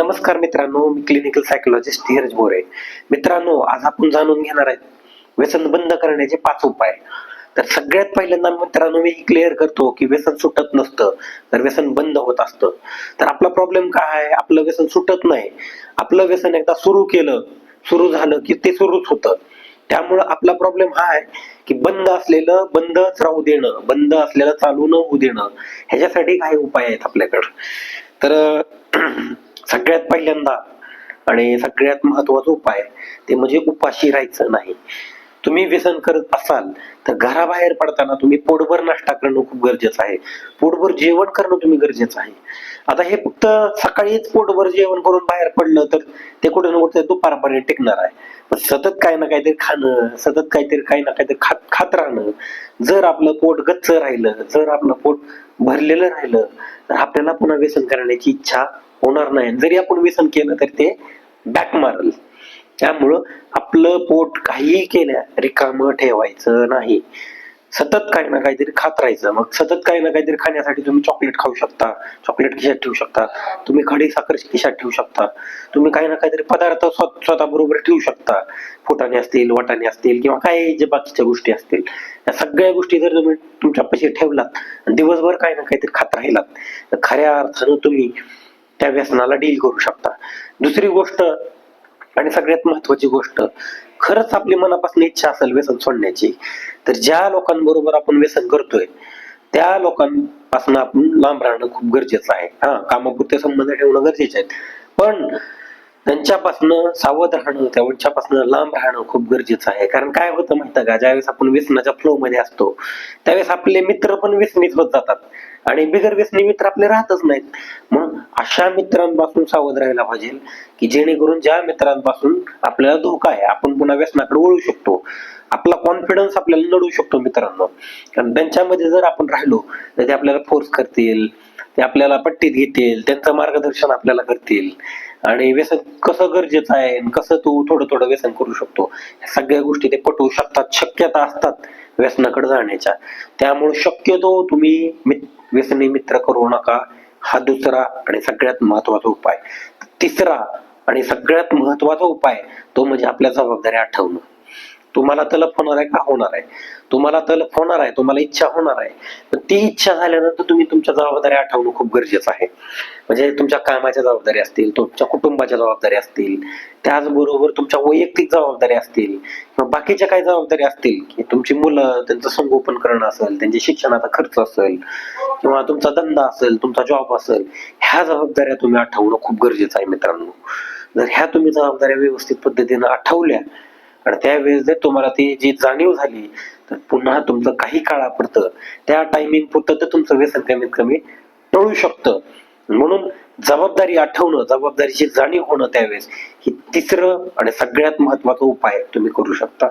नमस्कार मित्रांनो मी क्लिनिकल सायकोलॉजिस्ट धीरज मोरे मित्रांनो आज आपण जाणून घेणार आहे व्यसन बंद करण्याचे पाच उपाय. तर सगळ्यात पहिल्यांदा मित्रांनो मी क्लिअर करतो की व्यसन सुटत नसतं तर व्यसन बंद होत असतं. तर आपला प्रॉब्लेम काय आहे? आपलं व्यसन सुटत नाही. आपलं व्यसन एकदा सुरू केलं सुरू झालं की ते सुरूच होतं. त्यामुळं आपला प्रॉब्लेम हा आहे की बंद असलेलं बंदच राहू देणं बंद असलेलं चालू न होऊ देणं ह्याच्यासाठी काही उपाय आहेत आपल्याकडं. तर सगळ्यात पहिल्यांदा आणि सगळ्यात महत्त्वाचा उपाय ते म्हणजे उपाशी राहायचं नाही. तुम्ही व्यसन करत असाल तर घराबाहेर पडताना तुम्ही पोटभर नाश्ता करणं खूप गरजेचं आहे. पोटभर जेवण करणं तुम्ही गरजेचं आहे. आता हे फक्त सकाळीच पोटभर जेवण करून बाहेर पडलं तर ते कुठे ना कुठे दुपारपर्यंत टिकणार आहे. सतत काही ना काहीतरी खाणं सतत काहीतरी काही ना काहीतरी खात खात राहणं जर आपलं पोट गच्च राहिलं जर आपलं पोट भरलेलं राहिलं तर आपल्याला पुन्हा व्यसन करण्याची इच्छा होणार नाही. जरी आपण व्यसन केलं तर ते बॅक मारल. त्यामुळं आपलं पोट काहीही केल्या रिकामं ठेवायचं नाही. सतत काही ना काहीतरी खात राहायचं. मग सतत काही ना काहीतरी खाण्यासाठी तुम्ही चॉकलेट खाऊ शकता चॉकलेट खिशात ठेवू शकता तुम्ही खडी साखर खिशात ठेवू शकता तुम्ही काही ना काहीतरी पदार्थ स्वतः बरोबर ठेवू शकता. फुटाणे असतील वाटाणे असतील किंवा काही जे बाकीच्या गोष्टी असतील. या सगळ्या गोष्टी जर तुम्ही तुमच्या पैसे ठेवलात दिवसभर काही ना काहीतरी खात राहिलात तर खऱ्या अर्थानं तुम्ही त्या व्यसनाला डील करू शकता. दुसरी गोष्ट आणि सगळ्यात महत्वाची गोष्ट खरंच आपली मनापासून इच्छा असेल व्यसन सोडण्याची तर ज्या लोकांबरोबर आपण व्यसन करतोय त्या लोकांपासून आपण लांब राहणं खूप गरजेचं आहे. हा कामापुरते संबंध ठेवणं गरजेचे आहे. पण त्यांच्यापासनं सावध राहणं त्यांच्यापासून लांब राहणं खूप गरजेचं आहे. कारण काय होतं माहिती का ज्यावेळेस आपण व्यसनाच्या फ्लो मध्ये असतो त्यावेळेस आपले मित्र पण व्यसनीच होत जातात. आणि बिगर व्यसनी मित्र आपले राहतच नाहीत. म्हणून अशा मित्रांपासून सावध राहायला पाहिजे की जेणेकरून ज्या मित्रांपासून आपल्याला धोका आहे आपण पुन्हा व्यसनाकडे वळू शकतो. आपला कॉन्फिडन्स आपल्याला लढू शकतो मित्रांनो. कारण त्यांच्यामध्ये जर आपण राहिलो तर ते आपल्याला फोर्स करतील ते आपल्याला पट्टीत घेतील त्यांचं मार्गदर्शन आपल्याला करतील. आणि व्यसन कसं गरजेचं आहे कसं तू थोडं थोडं व्यसन करू शकतो सगळ्या गोष्टी ते पटवू शकतात शक्यता असतात व्यसनाकडे जाण्याच्या. त्यामुळे शक्यतो तुम्ही व्यसनी मित्र करू नका. हा दुसरा आणि सगळ्यात महत्त्वाचा उपाय. तिसरा आणि सगळ्यात महत्त्वाचा उपाय तो म्हणजे आपल्या जबाबदाऱ्या आठवणं तुम्हाला तलप होणार आहे का? होणार आहे. तुम्हाला तलप होणार आहे तुम्हाला इच्छा होणार आहे. पण ती इच्छा झाल्यानंतर तुम्ही तुमच्या जबाबदाऱ्या आठवणं खूप गरजेचं आहे. म्हणजे तुमच्या कामाच्या जबाबदारी असतील तुमच्या कुटुंबाच्या जबाबदारी असतील त्याचबरोबर तुमच्या वैयक्तिक जबाबदारी असतील किंवा बाकीच्या काही जबाबदारी असतील की तुमची मुलं त्यांचं संगोपन करणं असेल त्यांच्या शिक्षणाचा खर्च असेल किंवा तुमचा धंदा असेल तुमचा जॉब असेल ह्या जबाबदाऱ्या तुम्ही आठवणं खूप गरजेचं आहे मित्रांनो. जर ह्या तुम्ही जबाबदाऱ्या व्यवस्थित पद्धतीनं आठवल्या आणि त्यावेळेस जर तुम्हाला ती जी जाणीव झाली तर पुन्हा तुमचं काही काळापुरतं त्या टायमिंग पुरतं तर तुमचं व्यसन कमीत कमी टळू शकतं. म्हणून जबाबदारी आठवणं जबाबदारीची जाणीव होणं त्यावेळेस ही तिसरं आणि सगळ्यात महत्त्वाचा उपाय तुम्ही करू शकता.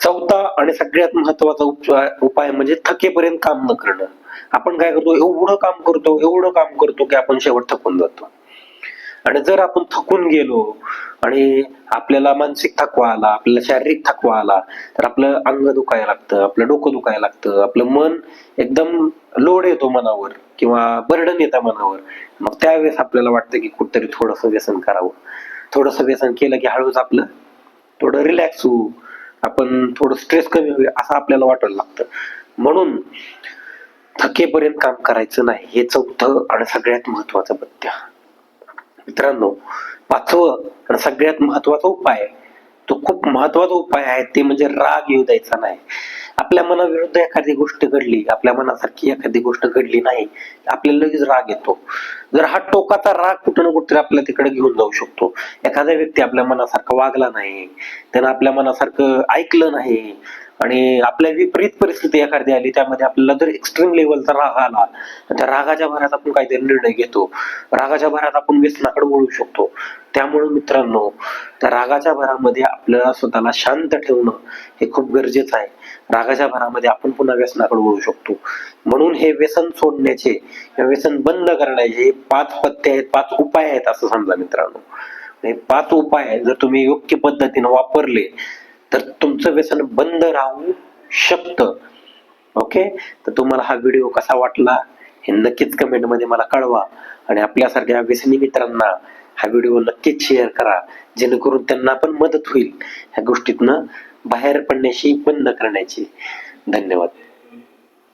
चौथा आणि सगळ्यात महत्त्वाचा उपाय उपाय म्हणजे थकेपर्यंत काम न करणं. आपण काय करतो एवढं काम करतो एवढं काम करतो की आपण शेवट थकून जातो. आणि जर आपण थकून गेलो आणि आपल्याला मानसिक थकवा आला आपल्याला शारीरिक थकवा आला तर आपलं अंग दुखायला लागतं आपलं डोकं दुखायला लागतं आपलं मन एकदम लोड येतो मनावर किंवा बर्डन येतं मनावर. मग त्यावेळेस आपल्याला वाटतं की कुठतरी थोडंसं व्यसन करावं. थोडंसं व्यसन केलं की हळूच आपलं थोडं रिलॅक्स होऊ. आपण थोडं स्ट्रेस कमी होईल असं आपल्याला वाटायला लागतं. म्हणून थकेपर्यंत काम करायचं नाही हे चौथं आणि सगळ्यात महत्वाचं पथ्य. मित्रांनो पाचवं आणि सगळ्यात महत्त्वाचा उपाय तो खूप महत्त्वाचा उपाय आहे ते म्हणजे राग येऊ द्यायचा नाही. आपल्या मनाविरुद्ध एखादी गोष्ट घडली आपल्या मनासारखी एखादी गोष्ट घडली नाही आपल्याला लगेच राग येतो. जर हा टोकाचा राग कुठं ना कुठेतरी आपल्या तिकडे घेऊन जाऊ शकतो. एखादा व्यक्ती आपल्या मनासारखं वागला नाही त्यानं आपल्या मनासारखं ऐकलं नाही आणि आपल्या विपरीत परिस्थिती एखादी आली त्यामध्ये आपल्याला जर एक्स्ट्रीम लेवलचा राग आला तर त्या रागाच्या भरात आपण काहीतरी निर्णय घेतो. रागाच्या भरात आपण व्यसनाकडे वळू शकतो. त्यामुळे मित्रांनो त्या रागाच्या भरामध्ये आपल्याला स्वतःला शांत ठेवणं हे खूप गरजेचं आहे. रागाच्या भरामध्ये आपण पुन्हा व्यसनाकडे वळू शकतो. म्हणून हे व्यसन सोडण्याचे किंवा व्यसन बंद करण्याचे हे पाच पत्ते आहेत पाच उपाय आहेत असं समजा मित्रांनो. हे पाच उपाय जर तुम्ही योग्य पद्धतीने वापरले तर तुमचं व्यसन बंद राहू शकतं. ओके? तर तुम्हाला हा व्हिडिओ कसा वाटला हे नक्कीच कमेंटमध्ये मला कळवा. आणि आपल्यासारख्या व्यसनी मित्रांना हा व्हिडिओ नक्कीच शेअर करा. जेणेकरून त्यांना पण मदत होईल. ह्या गोष्टीतनं बाहेर पडण्याशी बंद करण्याची. धन्यवाद.